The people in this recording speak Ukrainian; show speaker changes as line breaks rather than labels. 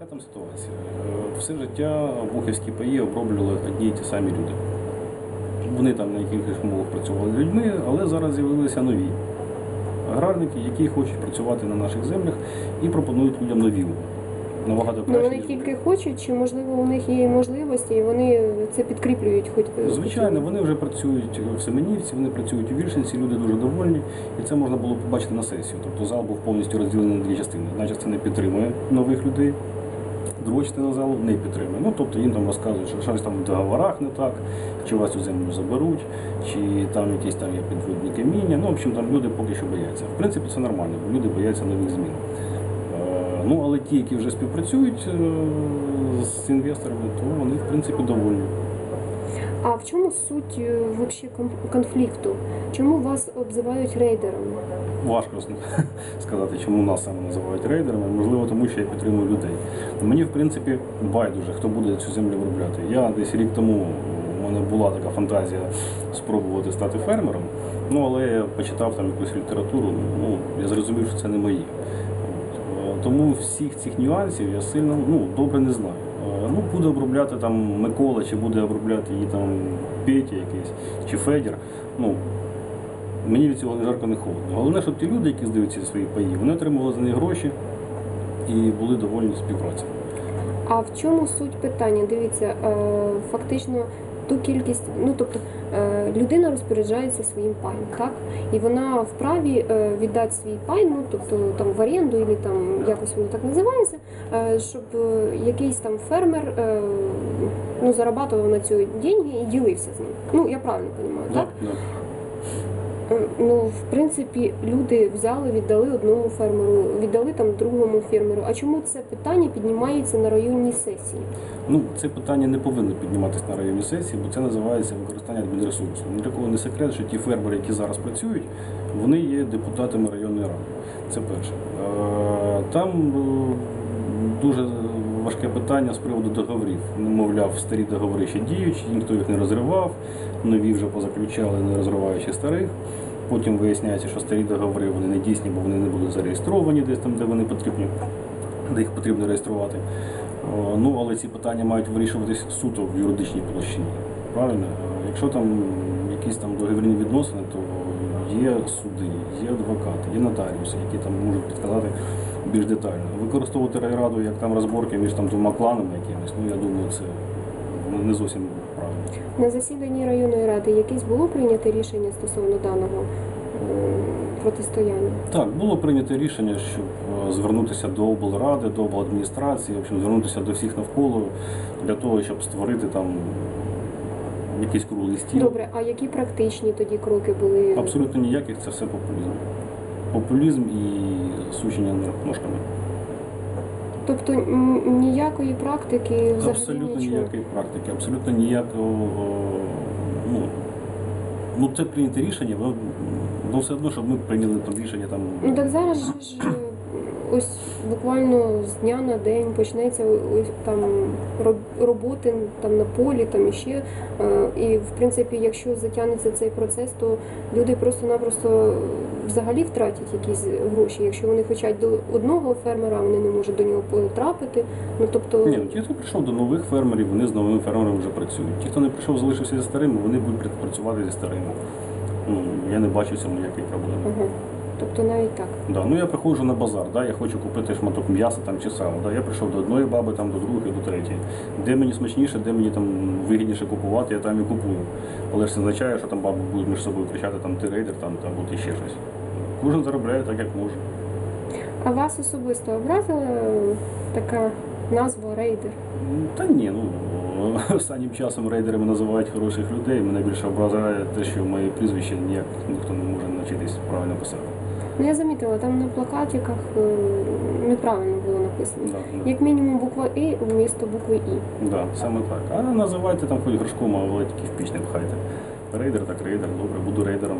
Яка там ситуація? Е, Все життя бухівські паї оброблювали одні й ті самі люди. Вони там на якихось умовах працювали людьми, але зараз з'явилися нові аграрники, які хочуть працювати на наших землях і пропонують людям нові. умови. Набагато
Ну
краще.
вони
ніж
тільки хочуть, чи можливо у них є можливості, і вони це підкріплюють, хоч
Звичайно, вони вже працюють в Семенівці, вони працюють у Вільшинці, люди дуже довольні, і це можна було побачити на сесію. Тобто зал був повністю розділений на дві частини. Одна частина підтримує нових людей, друга частина залу не підтримує. Ну тобто їм там розказують, що щось там в договорах не так, чи вас цю землю заберуть, чи там якісь там є підводні каміння. Ну, в общем, там люди поки що бояться. В принципі, це нормально, бо люди бояться нових змін. Е, Ну, але ті, які вже співпрацюють е, з інвесторами, то вони в принципі довольні.
А в чому суть е, вообще конфлікту? Чому вас обзивають рейдерами?
Важко сказати, чому нас саме називають рейдерами. Можливо, тому що я підтримую людей. Мені, в принципі, байдуже, хто буде цю землю виробляти. Я десь рік тому у мене була така фантазія спробувати стати фермером. Ну, але я почитав там якусь літературу, ну, я зрозумів, що це не. Е, Тому всіх цих нюансів я сильно ну, добре не знаю. Е, Ну, буде обробляти там Микола, чи буде обробляти її там Петя якийсь, чи Федір. Ну, Мені від цього не жарко, не холодно. Головне, щоб ті люди, які здаються свої паї, вони отримували за них гроші і були довольні співпрацею.
А в чому суть питання? Дивіться, е, фактично ту кількість, ну тобто е, людина розпоряджається своїм паєм, так? І вона вправі е, віддати свій пай, ну тобто там в оренду, або там якось воно так називається, е, щоб якийсь там фермер ну, зарабатував на цю деньги і ділився з ним. Ну, я правильно розумію, так? Е, Ну, в принципі, люди взяли, віддали одному фермеру, віддали там другому фермеру. А чому це питання піднімається на районній сесії?
Ну, це питання не повинно підніматися на районній сесії, бо це називається використання адмінресурсу. Ні для кого не секрет, що ті фермери, які зараз працюють, вони є депутатами районної ради. Це перше. Е, Там е, дуже важке питання з приводу договорів. Ну, Мовляв, старі договори ще діючі, ніхто їх не розривав, нові вже позаключали, не розриваючи старих. Потім виясняється, що старі договори вони не дійсні, бо вони не були зареєстровані десь там, де вони потрібні, де їх потрібно реєструвати. Ну, але ці питання мають вирішуватись суто в юридичній площині. Правильно? Е, Якщо там якісь там договірні відносини, то є суди, є адвокати, є нотаріуси, які там можуть підказати більш детально. Використовувати райраду як там розборки між там двома кланами якимись, ну я думаю, це не зовсім правильно.
На засіданні районної ради якесь було прийнято рішення стосовно даного е, протистояння?
Так, було прийнято рішення, щоб е, звернутися до облради, до обладміністрації, в общем, звернутися до всіх навколо для того, щоб створити там якийсь круглий стіл.
Добре, а які практичні тоді кроки були?
Абсолютно ніяких, це все популізм. Популізм і сучення ножками.
Тобто ніякої практики взагалі
Абсолютно
нічого?
ніякої практики, абсолютно ніякого. Ну, ну це прийняте рішення, воно, воно все одно, щоб ми прийняли там рішення там.
Ну так зараз ж е, ось буквально з дня на день почнеться ось там роботи там на полі, там іще. Е, І в принципі, якщо затягнеться цей процес, то люди просто-напросто взагалі втратять якісь гроші. Якщо вони хочуть до одного фермера, вони не можуть до нього потрапити. Ну тобто
Ні, ну ті, хто прийшов до нових фермерів, вони з новими фермерами вже працюють. Ті, хто не прийшов, залишився зі старими, вони будуть працювати зі старими. Ну, я не бачу в цьому ніякої проблеми.
ага. Тобто навіть так.
Да, ну я приходжу на базар, да, я хочу купити шматок м'яса там чи сала. Да, я прийшов до одної баби, там, до другої, до третьої. Де мені смачніше, де мені там вигідніше купувати, я там і купую. Але ж це означає, що там баби будуть між собою кричати, там ти рейдер, там, там от ще щось. Кожен заробляє так, як може.
А вас особисто образила е, така назва рейдер?
Та ні, ну останнім часом рейдерами називають хороших людей. Мене більше ображає те, що моє прізвище ніяк ніхто не може навчитись правильно писати.
Ну я замітила, там на плакатиках е, неправильно було написано.
Да, да.
Як мінімум буква І вмісто букви І.
Да, саме так. А називайте там хоч горшком, але тільки в піч не пхайте. Рейдер так рейдер, добре, буду рейдером.